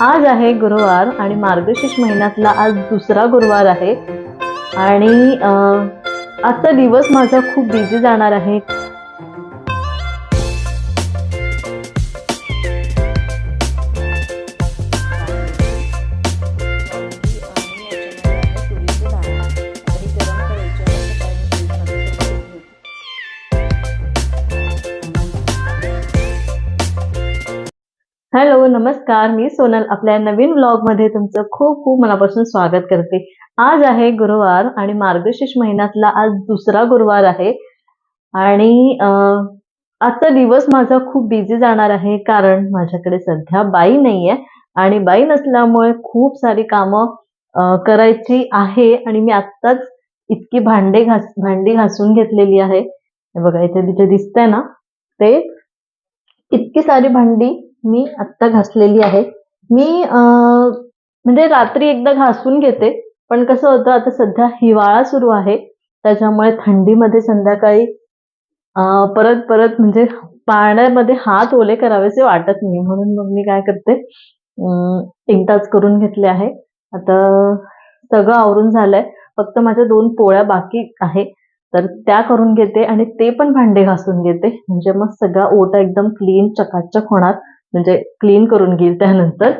आज आहे गुरुवार आणि मार्गशीर्ष महिन्यातला आज दुसरा गुरुवार आहे. आणि अं, आजचा दिवस माझा खूप बिझी जाणार आहे. हॅलो नमस्कार. मी सोनल. आपल्या नवीन ब्लॉगमध्ये तुमचं खूप खूप मनापासून स्वागत करते. आज आहे गुरुवार आणि मार्गशीर्ष महिन्यातला आज दुसरा गुरुवार आहे. आणि आजचा दिवस माझा खूप बिझी जाणार आहे कारण माझ्याकडे सध्या बाई नाहीये आणि बाई नसल्यामुळे खूप सारी कामं करायची आहे आणि मी आत्ताच इतकी भांडे घास भांडी घासून घेतलेली आहे. बघा इथे तिथे दिसतंय ना? ते इतकी सारी भांडी मी आत्ता घासलेली आहे. मी म्हणजे रात्री एकदा घासून घेते पण कसं होतं आता सध्या हिवाळा सुरू आहे. त्याच्यामुळे थंडीमध्ये संध्याकाळी परत परत म्हणजे पाण्यामध्ये हात ओले करावेसे वाटत नाही. म्हणून मग मी काय करते एकदाच करून घेतले आहे. आता सगळं आवरून झालंय. फक्त माझ्या दोन पोळ्या बाकी आहे. तर त्या करून घेते आणि ते पण भांडे घासून घेते. म्हणजे मग सगळा ओटा एकदम क्लीन चकाचक होणार. म्हणजे क्लीन करून घेईल त्यानंतर.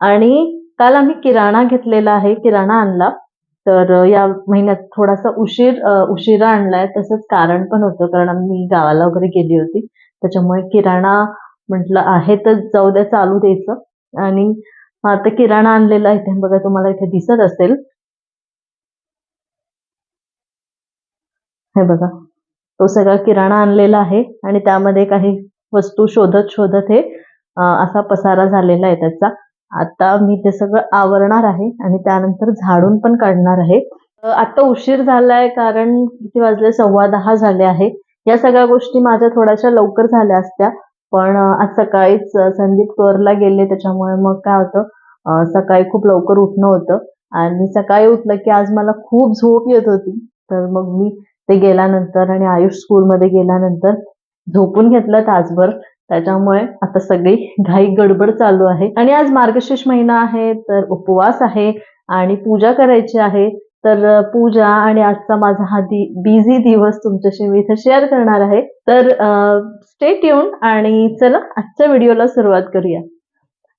आणि काल आम्ही किराणा घेतलेला आहे किराणा आणला. तर या महिन्यात थोडासा उशीर उशिरा आणलाय. तसंच कारण पण होतं कारण आम्ही गावाला वगैरे गेली होती. त्याच्यामुळे किराणा म्हटलं आहे तर जाऊ द्या चालू द्यायचं. आणि आता किराणा आणलेला आहे ते बघा तुम्हाला इथे दिसत असेल. हे बघा तो सगळा किराणा आणलेला आहे. आणि त्यामध्ये काही वस्तू शोधत शोधत हे असा पसारा झालेला आहे त्याचा. आता मी ते सगळं आवरणार आहे आणि त्यानंतर झाडून पण काढणार आहे. आता उशीर झालाय कारण किती वाजले? सव्वा दहा झाले आहे. या सगळ्या गोष्टी माझ्या थोड्याशा लवकर झाल्या असत्या. पण आज सकाळीच संदीप टोरला गेले त्याच्यामुळे मग काय होतं? सकाळी खूप लवकर उठणं होतं. आणि सकाळी उठलं की आज मला खूप झोप येत होती. तर मग मी ते गेल्यानंतर आणि आयुष स्कूलमध्ये गेल्यानंतर झोपून घेतलं तासभर. त्याच्यामुळे आता सगळी घाई गडबड चालू आहे. आणि आज मार्गशीर्ष महिना आहे तर उपवास आहे आणि पूजा करायची आहे. तर पूजा आणि आजचा माझा हा बिझी दिवस तुमच्याशी मी इथं शेअर करणार आहे. तर स्टेट येऊन आणि चला आजच्या व्हिडिओला सुरुवात करूया.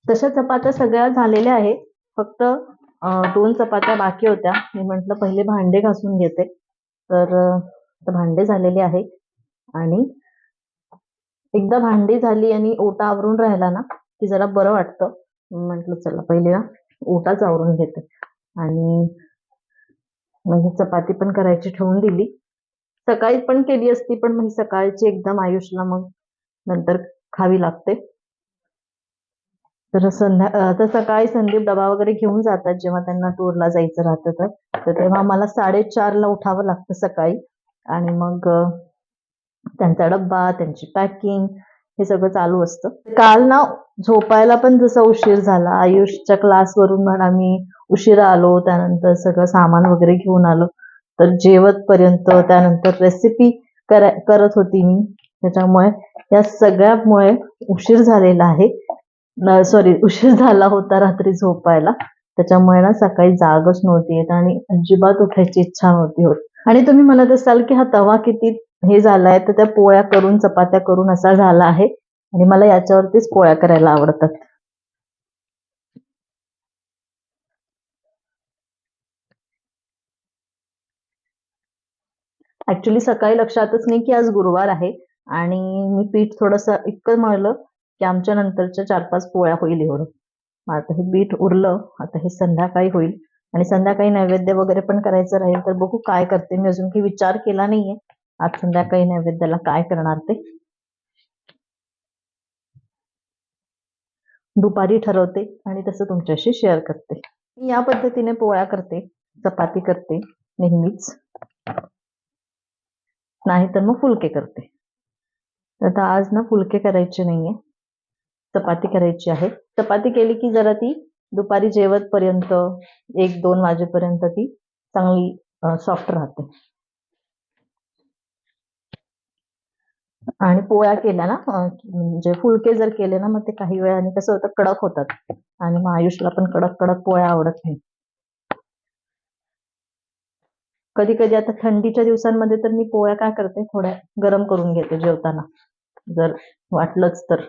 तशा चपात्या सगळ्या झालेल्या आहेत. फक्त दोन चपात्या बाकी होत्या. मी म्हंटल पहिले भांडे घासून घेते. तर भांडे झालेले आहे आणि एकदा भांडी झाली आणि ओटा आवरून राहिला ना की जरा बरं वाटतं. म्हटलं चला पहिले ना ओटाच आवरून घेते. आणि म्हणजे चपाती पण करायची ठेवून दिली. सकाळी पण केली असती पण मग सकाळची एकदम आयुषला मग नंतर खावी लागते. तर संध्या तर सकाळी संदीप डबा वगैरे घेऊन जातात जेव्हा त्यांना टूरला जायचं राहतं तर. तेव्हा मला साडेचारला उठावं लागतं सकाळी. आणि मग त्यांचा डब्बा त्यांची पॅकिंग हे सगळं चालू असतं. काल ना झोपायला पण जसा उशीर झाला आयुषच्या क्लासवरून पण आम्ही उशिरा आलो त्यानंतर सगळं सामान वगैरे घेऊन आलो. तर जेवत पर्यंत त्यानंतर रेसिपी करा करत होती मी. त्याच्यामुळे या सगळ्यामुळे उशीर झालेला आहे. सॉरी उशीर झाला होता रात्री झोपायला. त्याच्यामुळे ना सकाळी जागच नव्हती येत आणि अजिबात उठायची इच्छा नव्हती होत. आणि तुम्ही म्हणत असाल की हा तवा किती हे झालंय तर त्या पोळ्या करून चपात्या करून असा झाला आहे. आणि मला याच्यावरतीच पोळ्या करायला आवडतात. ऍक्च्युली सकाळी लक्षातच नाही की आज गुरुवार आहे. आणि मी पीठ थोडस इतकं मळलं की आमच्या नंतरच्या चार पाच पोळ्या होईल एवढं. मग आता हे पीठ उरलं आता हे संध्याकाळी होईल. आणि संध्याकाळी नैवेद्य वगैरे पण करायचं राहील तर बघू काय करते. मी अजून काही विचार केला नाहीये. आज संध्याकाळी नैवेद्याला काय करणार ते? दुपारी ठरवते आणि तसं तुमच्याशी शेअर करते. मी या पद्धतीने पोळ्या करते चपाती करते नेहमीच. नाही तर मग फुलके करते. तर आता आज ना फुलके करायचे नाहीये. चपाती करायची आहे. चपाती केली की जरा ती दुपारी जेवत पर्यंत एक दोन वाजेपर्यंत ती चांगली सॉफ्ट राहते. आणि पोळ्या केल्या ना म्हणजे फुलके जर केले ना मग ते काही वेळाने कसं होतं कडक होतात. आणि मग आयुषला पण कडक कडक पोळ्या आवडत नाही कधी कधी आता थंडीच्या दिवसांमध्ये तर मी पोळ्या काय करते? थोड्या गरम करून घेते जेवताना. जर वाटलंच तर.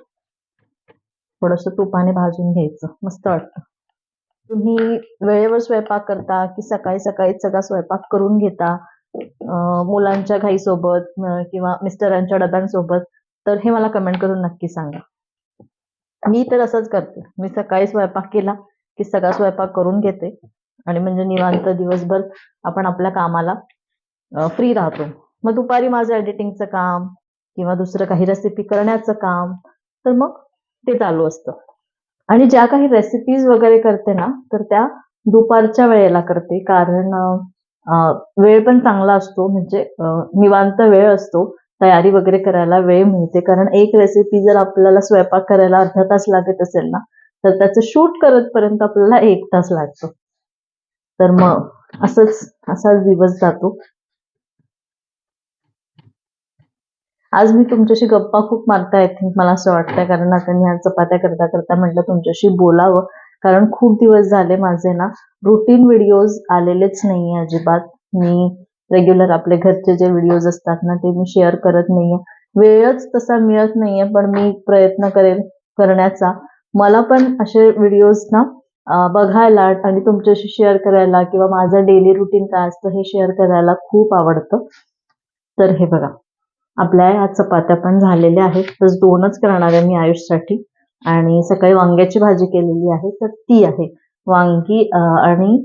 थोडस तुपाने भाजून घ्यायचं. मस्त वाटतं. तुम्ही वेळेवर स्वयंपाक करता की सकाळी सकाळी सगळा स्वयंपाक करून घेता? मुलांच्या घाईसोबत किंवा मिस्टरांच्या डब्यांसोबत तर हे मला कमेंट करून नक्की सांगा. मी तर असंच करते. मी सकाळी स्वयंपाक केला की सगळा स्वयंपाक करून घेते. आणि म्हणजे निवांत दिवसभर आपण आपल्या कामाला फ्री राहतो. मग दुपारी माझं एडिटिंगचं काम किंवा दुसरं काही रेसिपी करण्याचं काम तर मग ते चालू असतं. आणि ज्या काही रेसिपीज वगैरे करते ना तर त्या दुपारच्या वेळेला करते. कारण वेळ पण चांगला असतो म्हणजे निवांत वेळ असतो तयारी वगैरे करायला वेळ मिळते. कारण एक रेसिपी जर आपल्याला स्वयंपाक करायला अर्धा तास लागत असेल ना तर त्याचं शूट करतपर्यंत आपल्याला एक तास लागतो. तर मग असंच असाच दिवस जातो. आज मी तुमच्याशी गप्पा खूप मारता थिंक मला असं वाटतंय. कारण आता मी आज चपात्या करता करता म्हटलं तुमच्याशी बोलावं. कारण खूप दिवस झाले माझे ना रुटीन व्हिडिओज आलेलेच नाहीये अजिबात. मी रेग्युलर आपले घरचे जे व्हिडिओज असतात ना ते मी शेअर करत नाहीये. वेळच तसा मिळत नाहीये पण मी प्रयत्न करेन करण्याचा. मला पण असे व्हिडिओज ना बघायला आणि तुमच्याशी शेअर करायला किंवा माझं डेली रुटीन काय असतं हे शेअर करायला खूप आवडतं. तर हे बघा. आपल्या ह्या चपात्या पण झालेल्या आहेत. बस दोनच करणार आहे मी आयुषसाठी. आणि सकाळी वांग्याची भाजी केलेली आहे तर ती आहे. वांगी आणि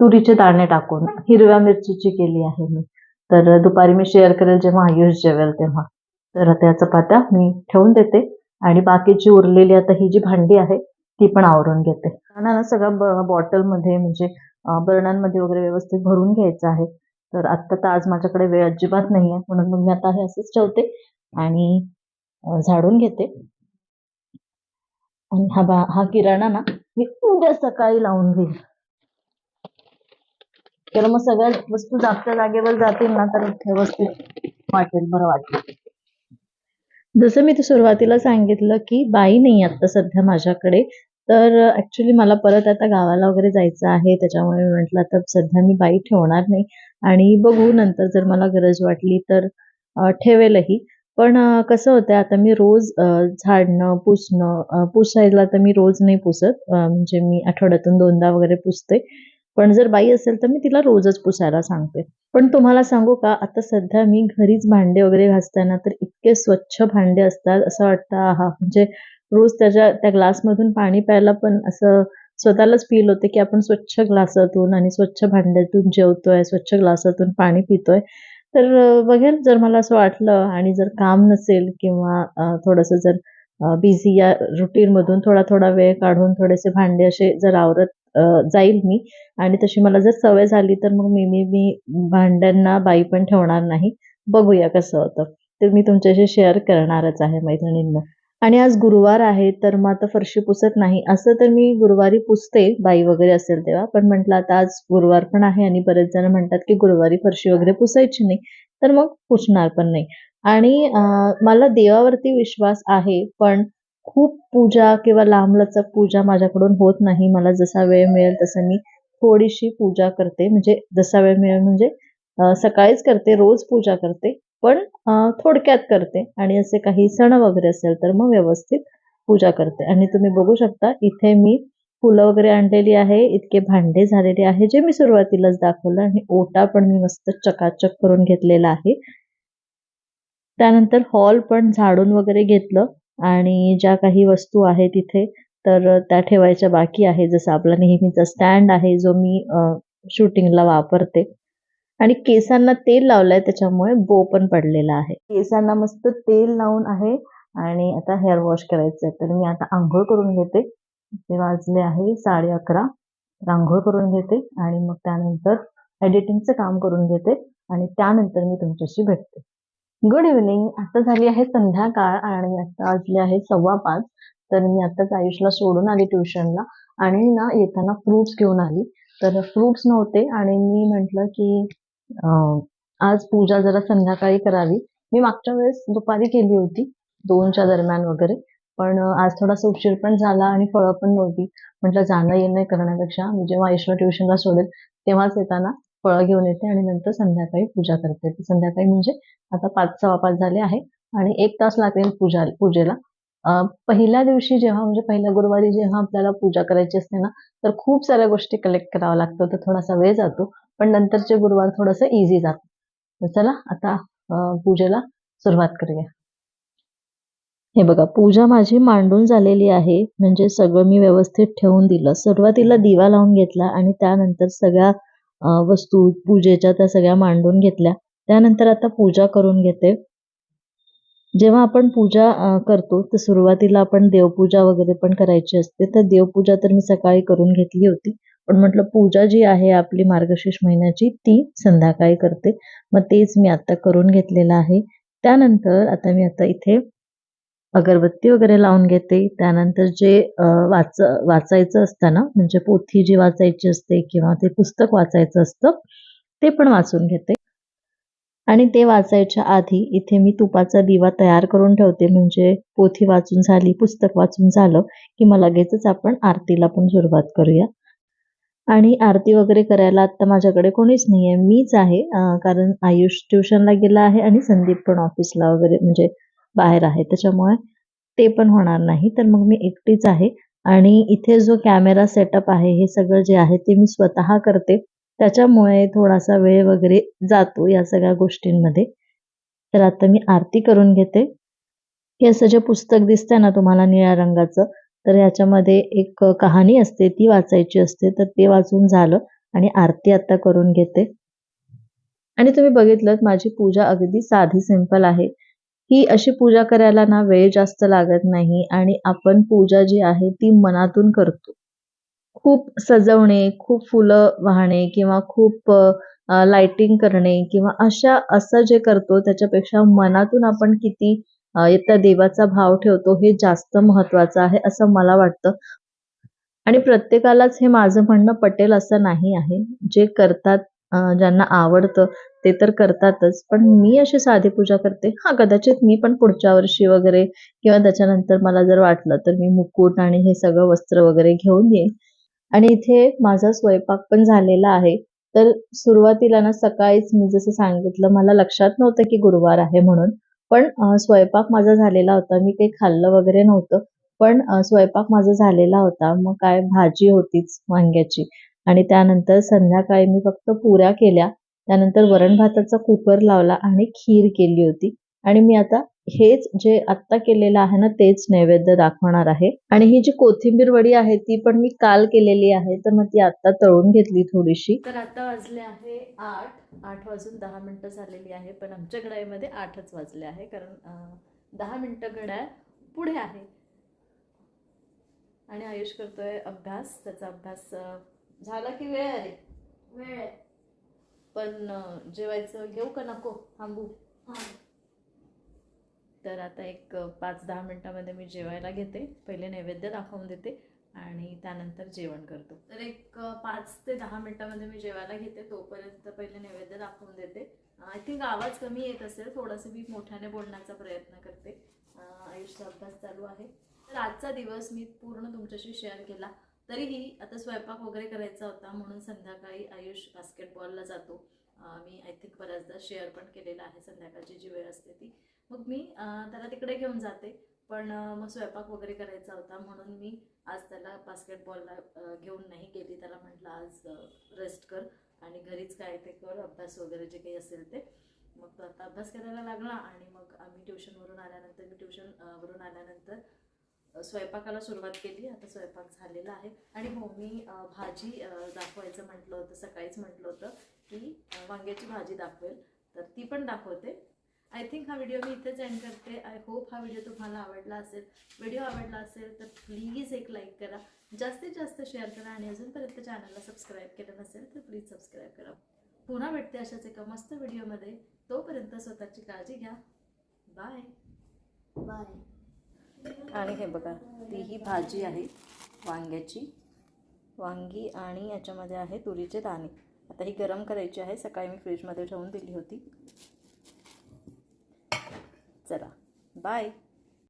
तुरीचे दाणे टाकून हिरव्या मिरचीची केली आहे मी. तर दुपारी मी शेअर करेल जेव्हा आयुष जेवेल तेव्हा. तर त्या चपात्या मी ठेवून देते. आणि बाकीची उरलेली आता ही जी भांडी आहे ती पण आवरून घेते. ना ना सगळं बॉटलमध्ये म्हणजे बरणांमध्ये वगैरे व्यवस्थित भरून घ्यायचं आहे. तर आत्ता तर आज माझ्याकडे वेळ अजिबात नाही आहे म्हणून मग मी आता हे असंच ठेवते आणि झाडून घेते. आणि हा बा हा किराणा ना मी उद्या सकाळी लावून घेईन. तर मग सगळ्या वस्तू जागच्या जागेवर जातील ना तर व्यवस्थित वाटेल बरं वाटेल. जसं मी सुरुवातीला सांगितलं की बाई नाही आता सध्या माझ्याकडे तर ऍक्च्युली मला परत आता गावाला वगैरे जायचं आहे त्याच्यामुळे मी म्हटलं आता सध्या मी बाई ठेवणार नाही. आणि बघू नंतर जर मला गरज वाटली तर ठेवेलही. पण कसं होतंय आता मी रोज झाडणं पुसणं पुसायला तर मी रोज नाही पुसत. म्हणजे मी आठवड्यातून दोनदा वगैरे पुसते. पण जर बाई असेल तर मी तिला रोजच पुसायला सांगते. पण तुम्हाला सांगू का आता सध्या मी घरीच भांडे वगैरे घासताना तर इतके स्वच्छ भांडे असतात असं वाटतं आहा म्हणजे रोज त्याच्या त्या ग्लासमधून पाणी प्यायला पण असं स्वतःलाच फील होते की आपण स्वच्छ ग्लासातून आणि स्वच्छ भांड्यातून जेवतोय स्वच्छ ग्लासातून पाणी पितोय. तर बघेल जर मला असं वाटलं आणि जर काम नसेल किंवा अं, थोडंसं जर बिझी या रुटीन मधून थोडा थोडा वेळ काढून थोडेसे भांडे असे जर आवरत जाईल मी आणि तशी मला जर सवय झाली तर मग मी मी मी भांड्यांना बाई पण ठेवणार नाही. बघूया कसं होतं. ते मी तुमच्याशी शेअर करणारच आहे मैत्रिणींना. आणि आज गुरुवार आहे तर मग आता फरशी पुसत नाही. असं तर मी गुरुवारी पुसते बाई वगैरे असेल तेव्हा. पण म्हटलं आता आज गुरुवार पण आहे आणि बरेच जण म्हणतात की गुरुवारी फरशी वगैरे पुसायची नाही. तर मग पुसणार पण नाही. आणि मला देवावरती विश्वास आहे पण खूप पूजा किंवा लांबलचक पूजा माझ्याकडून होत नाही. मला जसा वेळ मिळेल तसं मी थोडीशी पूजा करते. म्हणजे जसा वेळ मिळेल म्हणजे सकाळीच करते रोज पूजा करते. पण थोडक्यात करते. आणि असे काही सण वगैरे असेल तर मग व्यवस्थित पूजा करते. आणि तुम्ही बघू शकता इथे मी फुलं वगैरे आणलेली आहे. इतके भांडे झालेले आहे जे मी सुरुवातीलाच दाखवलं. आणि ओटा पण मी मस्त चकाचक करून घेतलेला आहे. त्यानंतर हॉल पण झाडून वगैरे घेतलं. आणि ज्या काही वस्तू आहेत तिथे तर त्या ठेवायच्या बाकी आहे. जसं आपला नेहमीचा स्टँड आहे जो मी शूटिंगला वापरते. आणि केसांना तेल लावलंय त्याच्यामुळे बो पण पडलेला आहे. केसांना मस्त तेल लावून आहे आणि आता हेअर वॉश करायचं आहे तर मी आता आंघोळ करून घेते. ते वाजले आहे साडे अकरा. रांघोळ आंघोळ करून घेते आणि मग त्यानंतर एडिटिंगचं काम करून घेते आणि त्यानंतर मी तुमच्याशी भेटते. गुड इव्हनिंग आता झाली आहे संध्याकाळ आणि आता वाजले आहे सव्वा पाच. तर मी आताच आयुषला सोडून आली ट्युशनला आणि ना येताना फ्रुट्स घेऊन आली. तर फ्रुट्स नव्हते आणि मी म्हटलं की आज पूजा जरा संध्याकाळी करावी. मी मागच्या वेळेस दुपारी केली होती दोनच्या दरम्यान वगैरे. पण आज थोडासा उशीर पण झाला आणि फळं पण नव्हती. म्हटलं जाणं येणं करण्यापेक्षा. मी जेव्हा आयुषला ट्युशनला सोडेल तेव्हाच येताना फळं घेऊन येते आणि नंतर संध्याकाळी पूजा करते. संध्याकाळी म्हणजे आता पाच सव्वा पाच झाले आहे आणि एक तास लागेल पूजा पूजेला. पहिल्या दिवशी जेव्हा म्हणजे पहिल्या गुरुवारी जेव्हा आपल्याला पूजा करायची असते ना तर खूप साऱ्या गोष्टी कलेक्ट कराव्या लागतं तर थोडासा वेळ जातो. पण नंतरचे गुरुवार थोडंसं इझी जातं. चला आता पूजेला सुरुवात करूया. हे बघा पूजा माझी मांडून झालेली आहे. म्हणजे सगळं मी व्यवस्थित ठेवून दिलं. सुरुवातीला दिवा लावून घेतला आणि त्यानंतर सगळ्या वस्तू पूजेच्या त्या सगळ्या मांडून घेतल्या. त्यानंतर आता पूजा करून घेते. जेव्हा आपण पूजा करतो तर सुरुवातीला आपण देवपूजा वगैरे पण करायची असते. तर देवपूजा तर मी सकाळी करून घेतली होती. पण म्हटलं पूजा जी आहे आपली मार्गशीर्ष महिन्याची ती संध्याकाळी करते. मग तेच मी आता करून घेतलेलं आहे. त्यानंतर आता मी आता इथे अगरबत्ती वगैरे लावून घेते. त्यानंतर जे वाच वाचायचं असतं ना म्हणजे पोथी जी वाचायची असते किंवा ते पुस्तक वाचायचं असतं ते पण वाचून घेते. आणि ते वाचायच्या आधी इथे मी तुपाचा दिवा तयार करून ठेवते. म्हणजे पोथी वाचून झाली पुस्तक वाचून झालं की मग लगेचच आपण आरतीला पण सुरुवात करूया. आणि आरती वगैरे करायला आता माझ्याकडे कोणीच नाहीये. मीच आहे कारण आयुष ट्युशनला गेला आहे आणि संदीप पण ऑफिसला वगैरे म्हणजे बाहेर आहे. त्याच्यामुळे ते पण होणार नाही. तर मग मी एकटीच आहे आणि इथे जो कॅमेरा सेटअप आहे हे सगळं जे आहे ते मी स्वतः करते. त्याच्यामुळे थोडासा वेळ वगैरे जातो या सगळ्या गोष्टींमध्ये. तर आता मी आरती करून घेते. हे असं जे पुस्तक दिसतंय ना तुम्हाला निळ्या रंगाचं तर ह्याच्यामध्ये एक कहाणी असते ती वाचायची असते. तर ते वाचून झालं आणि आरती आता करून घेते. आणि तुम्ही बघितलं माझी पूजा अगदी साधी सिंपल आहे. ही अशी पूजा करायला ना वेळ जास्त लागत नाही आणि आपण पूजा जी आहे ती मनातून करतो. खूप सजवणे खूप फुलं वाहणे किंवा खूप लाइटिंग करणे किंवा अशा असं जे करतो त्याच्यापेक्षा मनातून आपण किती अ, त्या देवाचा भाव ठेवतो हे जास्त महत्वाचं आहे असं मला वाटतं. आणि प्रत्येकालाच हे माझं म्हणणं पटेल असं नाही आहे. जे करतात ज्यांना आवडतं ते तर करतातच. पण मी अशी साधी पूजा करते. हा कदाचित मी पण पुढच्या वर्षी वगैरे किंवा त्याच्यानंतर मला जर वाटलं तर मी मुकुट आणि हे सगळं वस्त्र वगैरे घेऊन येईन. आणि इथे माझा स्वयंपाक पण झालेला आहे. तर सुरुवातीला ना सकाळीच मी जसं सांगितलं मला लक्षात नव्हतं की गुरुवार आहे म्हणून. पण स्वयंपाक माझा झालेला होता. मी काही खाल्लं वगैरे नव्हतं. पण स्वयंपाक माझा झालेला होता. मग काय भाजी होतीच वांग्याची. आणि त्यानंतर संध्याकाळी मी फक्त पुऱ्या केल्या. त्यानंतर वरण भाताचा कुकर लावला आणि खीर केली होती. आणि मी आता हेच जे आत्ता केलेलं आहे ना तेच नैवेद्य दाखवणार आहे. आणि ही जी कोथिंबीर वडी आहे ती पण मी काल केलेली आहे तर मग ती आता तळून घेतली थोडीशी. तर आता वाजले आहे आठ. आठ वाजून दहा मिनिटं झालेली आहे पण आमच्या घड्याळीमध्ये आठच वाजले आहे कारण दहा मिनिटं घड्याळ पुढे आहे. आणि आयुष करतोय अभ्यास त्याचा अभ्यास झाला की वेळ आहे? वेळ पण अं, जेवायचं घेऊ का नको? थांबू. तर आता एक पाच दहा मिनटामध्ये मी जेवायला घेते. पहिले नैवेद्य दाखवून देते आणि त्यानंतर जेवण करतो. तर एक पाच ते दहा मिनटामध्ये मी जेवायला घेते. तोपर्यंत पहिले नैवेद्य दाखवून देते. आय थिंक आवाज कमी येत असेल. थोडंसं मी मोठ्याने बोलण्याचा प्रयत्न करते. आयुष्य अभ्यास चालू आहे. तर आजचा दिवस मी पूर्ण तुमच्याशी शेअर केला. तरीही आता स्वयंपाक वगैरे करायचा होता म्हणून संध्याकाळी आयुष बास्केटबॉलला जातो. मी आय थिंक बऱ्याचदा शेअर पण केलेला आहे. संध्याकाळची जी वेळ असते ती. मग मी त्याला तिकडे घेऊन जाते. पण मग स्वयंपाक वगैरे करायचा होता म्हणून मी आज त्याला बास्केटबॉलला घेऊन नाही गेली. त्याला म्हटलं आज रेस्ट कर आणि घरीच काय ते कर अभ्यास वगैरे जे काही असेल ते. मग तो आता अभ्यास करायला लागला आणि मग आम्ही ट्युशनवरून आल्यानंतर मी ट्युशन वरून आल्यानंतर स्वयंपाकाला सुरुवात केली. आता स्वयंपाक झालेला आहे. आणि हो मी भाजी दाखवायचं म्हटलं होतं सकाळीच म्हटलं होतं की वांग्याची भाजी दाखवेल. तर ती पण दाखवते. आय थिंक हा व्हिडिओ मी इथेच एंड करते. आय होप हा व्हिडिओ तुम्हाला आवडला असेल. व्हिडिओ आवडला असेल तर प्लीज एक लाईक करा. जास्तीत जास्त शेअर करा आणि अजूनपर्यंत चॅनलला सबस्क्राईब केलं नसेल तर प्लीज सबस्क्राईब करा. पुन्हा भेटते अशाच एका मस्त व्हिडिओमध्ये तोपर्यंत स्वतःची काळजी घ्या. बाय बाय आणि हे बघा ती ही भाजी आहे वांग्याची. वांगी आणि याच्यामध्ये आहे तुरीचे दाणे. आता ही गरम करायची आहे. सकाळी मी फ्रीजमध्ये ठेवून दिली होती. चला बाय